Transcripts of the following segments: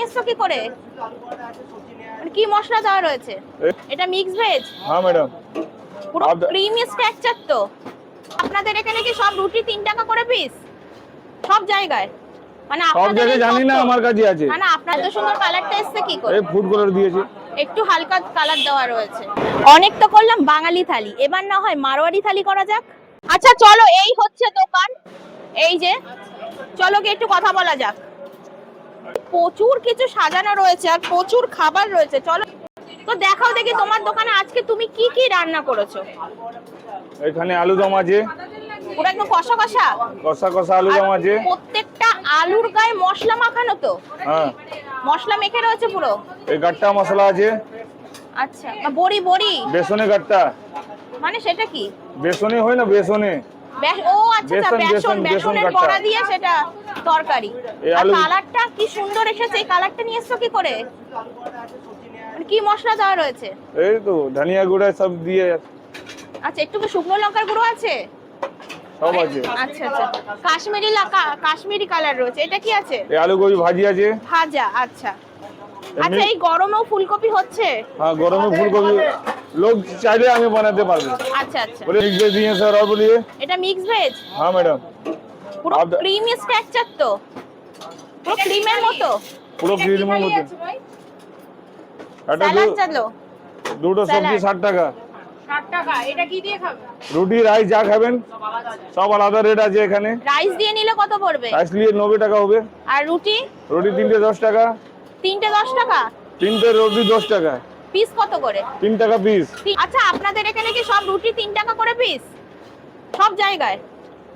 নিয়েছো কি করে? মানে কি মশলা দেওয়া রয়েছে? এটা মিক্স ভেজ হ্যাঁ ম্যাডাম পুরো ক্রিমি স্ট্রাকচার তো। আপনাদের এখানে কি সব রুটি 3 টাকা করে পিস সব জায়গায়। মানে সব জায়গায় জানি না আমার কাছে আছে। মানে আপনার তো সুন্দর কালারটা এসছে কি করে? এই ফুড কালার দিয়েছে। একটু হালকা কালার দেওয়া রয়েছে। অনেক তো করলাম বাঙালি থালি। এবার না হয় মারোয়ারি থালি করা যাক। আচ্ছা চলো এই হচ্ছে দোকান। এই যে চলো গিয়ে একটু কথা বলা যাক। প্রচুর কিছু সাজানো রয়েছে আর প্রচুর খাবার রয়েছে। চলো তো দেখাও দেখি তোমার দোকানে আজকে তুমি কি কি রান্না করেছ? এখানে আলু দম আছে পুরো একদম কষা কষা? কষা কষা আলু দম আছে প্রত্যেকটা আলুর গায়ে মশলা মাখানো তো? হ্যাঁ। মশলা মেখে রয়েছে পুরো? এই গাট্টা মশলা আছে। আচ্ছা বড়ি বড়ি? বেসনে গাট্টা। মানে সেটা কি? বেসনে হয় না বেসনে। ও আচ্ছা আচ্ছা বেসন, বেসন বেসন, বেসন বেসনের। বড়া দিয়ে সেটা। তরকারি। কালারটা কি সুন্দর এসেছে? এই কালারটা নিয়ে এসছো কি করে? মানে কি মশলা দেওয়া রয়েছে? এই তো ধনিয়া গুঁড়া সব দিয়ে। আচ্ছা একটু শুকনো লঙ্কার গুঁড়ো আছে? সব আছে। আচ্ছা আচ্ছা। কাশ্মীরি লাকা কাশ্মীরি কালার রয়েছে। এটা কি আছে? এই আলু গোবি ভাজি আছে। ভাজা আচ্ছা। আচ্ছা এই গরমেও ফুলকপি হচ্ছে? হ্যাঁ গরমে ফুলকপি। লোক চাইলে আমি বানাতে পারব। আচ্ছা আচ্ছা। বলে মিক্স ভেজ দিয়ে স্যার আর বলিয়ে এটা মিক্স ভেজ হ্যাঁ ম্যাডাম পুরো ক্রিমি স্ট্রাকচার তো। পুরো ক্রিমের মতো। পুরো ক্রিমের মতো। এটা চালো। দুটো সবজি ষাট টাকা। ষাট টাকা এটা কি দিয়ে খাবে? রুটি রাইস যা খাবেন সব আলাদা রেট আছে এখানে। রাইস দিয়ে নিলে কত পড়বে? রাইস নিয়ে নব্বই টাকা হবে। আর রুটি? রুটি তিনটে দশ টাকা। তিনটে দশ টাকা? তিনটে রুটি দশ টাকা। পিস কত করে? তিন টাকা পিস আচ্ছা আপনাদের এখানে কি সব রুটি তিন টাকা করে পিস সব জায়গায়?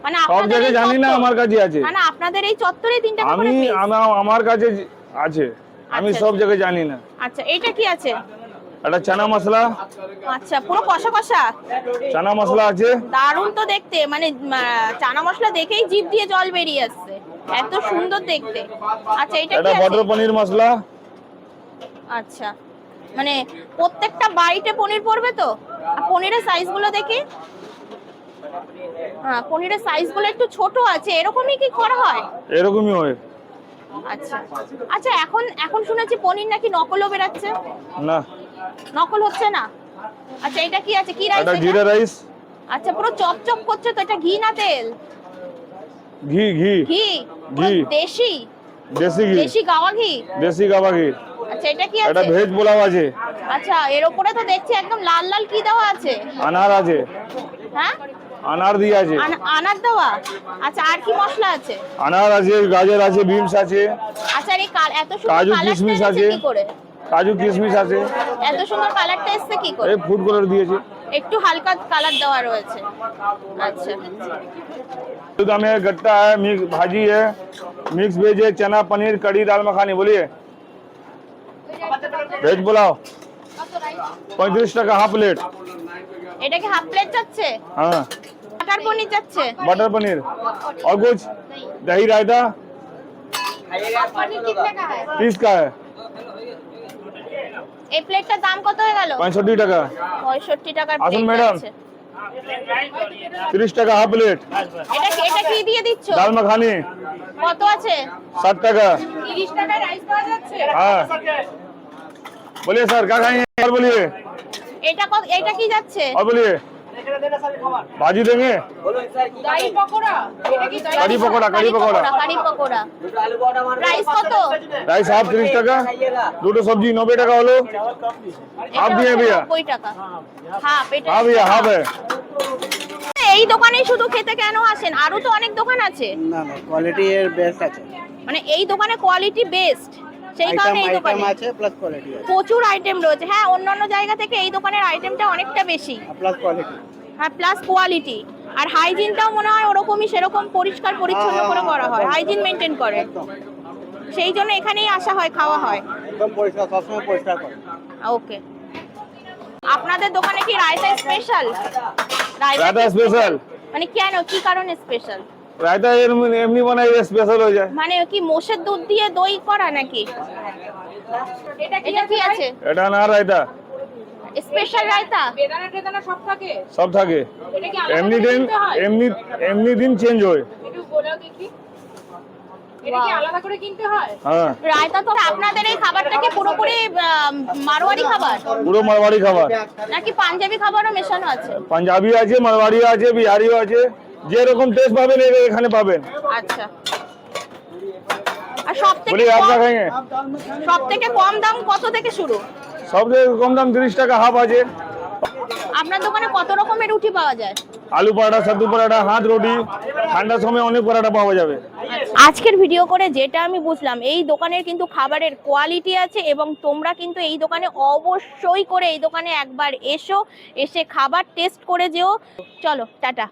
মানে সব জায়গায় জানি না আমার কাছে আছে। না না আপনাদের এই চত্বরে তিন টাকা করে আমি আমার কাছে আছে। আমি আচ্ছা, সব আচ্ছা। জায়গায় জানি না। আচ্ছা এটা কি আছে? একটা চানা মশলা। আচ্ছা পুরো কষা কষা? চানা মশলা আছে। দারুণ তো দেখতে। মানে চানা মশলা দেখেই জিভ দিয়ে জল বেরিয়ে আসছে। এত সুন্দর দেখতে। আচ্ছা এটা কি বটর পনির মশলা। আচ্ছা। মানে প্রত্যেকটা বাইটে পনির পড়বে তো? পনিরের সাইজগুলো দেখি। হ্যাঁ পনিরের সাইজগুলো একটু ছোট আছে এরকমই কি করা হয়? এরকমই হয়। আচ্ছা। আচ্ছা এখন এখন শুনেছি পনির নাকি নকলও বেরাচ্ছে। না। নকল হচ্ছে না? আচ্ছা এটা কি আছে? কি রাইস একটা জিরা রাইস আচ্ছা পুরো চপচপ করছে তো এটা ঘি না তেল? ঘি ঘি। ঘি? ঘি। দেশি? দেশি ঘি। দেশি গাওয়া ঘি? দেশি গাবা ঘি। আচ্ছা এটা কি আছে? ভেজ পোলাও আছে। আচ্ছা এর উপরে তো দেখছি একদম লাল লাল কি দেওয়া আছে? আনার আছে। হ্যাঁ? আনার দিয়ে আছে আনা- আনার দেওয়া আচ্ছা আর কি মশলা আছে আনার আছে গাজর আছে বিনস আছে আচ্ছা আর এই কাল এত সুন্দর কাজু কালারটা কিশমিশ এসেছে আছে। কি করে কাজু কিশমিশ আছে এত সুন্দর কালারটা এসেছে কি করে এই ফুড কালার দিয়েছে একটু হালকা কালার দেওয়া রয়েছে আচ্ছা दूध में गट्टा है मिक्स भाजी है मिक्स वेज है चना पनीर कड़ी दाल मखानी बोलिए वेज पुलाव पैंतीस टका हाफ प्लेट এটা কি হাফ প্লেট যাচ্ছে हाँ বাটার পনির যাচ্ছে बटर पनीर और कुछ दही रायता পনির কিতনে কা है तीस का है এই প্লেটটার দাম কত হয়ে গেল पैंसठी टका 65 টাকার আসুন প্লেট ম্যাডাম। যাচ্ছে तीस टका हाफ प्लेट এটা কি- এটা কি দিয়ে দিচ্ছ दाल मखानी কত আছে साठ टका 30 টাকায় রাইস পাওয়া যাচ্ছে हाँ बोलिए सर क्या खाएंगे और बोलिए এটা কত এটা কি যাচ্ছে और बोलिए भाजी देंगे দই পকোড়া এটা কি দই कड़ी पकौड़ा कड़ी पकौड़ा কারি পকোড়া রাইস কত राइस हाफ तीस टका দুটো সবজি নব্বই টাকা হলো হাফ এটা দিয়ে হচ্ছে भैया 90 টাকা হাফ এটা हाँ भैया हाफ है এই দোকানে শুধু খেতে কেন আসেন আরো তো অনেক দোকান আছে না না কোয়ালিটি এর বেস্ট আছে মানে এই দোকানে কোয়ালিটি বেস্ট সেই কারণে এই দোকানে আছে প্লাস কোয়ালিটি প্রচুর আইটেম রয়েছে। হ্যাঁ অন্যান্য জায়গা থেকে এই দোকানের আইটেমটা অনেকটা বেশি। প্লাস কোয়ালিটি হ্যাঁ প্লাস কোয়ালিটি আর হাইজিনটাও মনে হয় ওরকমই সেরকম পরিষ্কার পরিচ্ছন্ন করে করা হয়। হাইজিন মেনটেন করে। সেই জন্য এখানেই আসা হয় খাওয়া হয়। একদম পরিষ্কার সবসময় পরিষ্কার করে। ওকে আপনাদের দোকানে কি রায়তা স্পেশাল রায়তা স্পেশাল মানে কেন কি কারণে স্পেশাল রায়তা এমনি এমনি বানাই স্পেশাল হয়ে যায়। মানে কি মোষের দুধ দিয়ে দই করা নাকি? এটা কি কি আছে এটা না রায়তা স্পেশাল রায়তা? বেদানা টেদানা সব থাকে? সব থাকে। এমনি দিন এমনি এমনি দিন চেঞ্জ হয়। একটু বলেও দেখি। এটা কি আলাদা করে কিনতে হয়? রায়তা তো আপনাদের এই খাবারটা কি পুরোপুরি মারোয়ারি খাবার? পুরো খাবার। নাকি পাঞ্জাবি খাবারও মেশানো আছে? পাঞ্জাবি আছে মারওয়াড়ি আছে বিহারিও আছে। যে রকম টেস্ট পাবেন এখানে পাবেন। আচ্ছা। আর সব থেকে বলি আপনা খাইয়ে সব থেকে কম দাম কত থেকে শুরু? সবচেয়ে কম দাম তিরিশ টাকা হাফ আছে। আপনার দোকানে কত রকমের রুটি পাওয়া যায়? আলু পরাঠা হাত রুটি ঠান্ডার সময় অনেক পাওয়া যাবে। আজকের ভিডিও করে যেটা আমি বুঝলাম এই দোকানের কিন্তু খাবারের কোয়ালিটি আছে এবং তোমরা কিন্তু এই দোকানে অবশ্যই করে এই দোকানে একবার এসো এসে খাবার টেস্ট করে যেও। চলো টাটা।